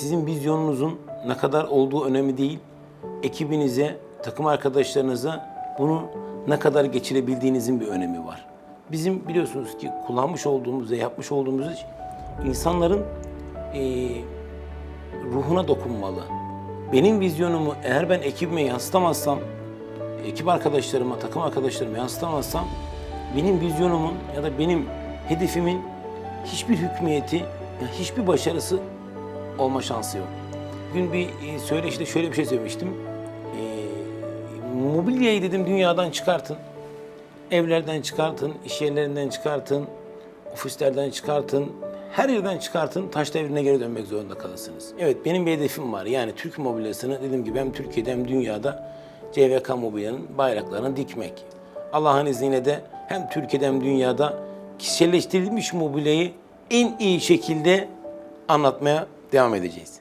sizin vizyonunuzun ne kadar olduğu önemli değil. Ekibinize, takım arkadaşlarınıza bunu ne kadar geçirebildiğinizin bir önemi var. Bizim biliyorsunuz ki kullanmış olduğumuz ve yapmış olduğumuz iş insanların eee, ruhuna dokunmalı. Benim vizyonumu eğer ben ekibime yansıtamazsam, ekip arkadaşlarıma, takım arkadaşlarıma yansıtamazsam benim vizyonumun ya da benim hedefimin hiçbir hükmiyeti, hiçbir başarısı olma şansı yok. Bugün bir e, söyleşide şöyle bir şey söylemiştim. E, mobilyayı dedim dünyadan çıkartın. Evlerden çıkartın, iş yerlerinden çıkartın, ofislerden çıkartın, her yerden çıkartın, taş devrine geri dönmek zorunda kalırsınız. Evet benim bir hedefim var. Yani Türk mobilyasını dediğim gibi hem Türkiye'de hem dünyada CVK mobilyanın bayraklarını dikmek. Allah'ın izniyle de hem Türkiye'de hem dünyada kişiselleştirilmiş mobilyayı en iyi şekilde anlatmaya devam edeceğiz.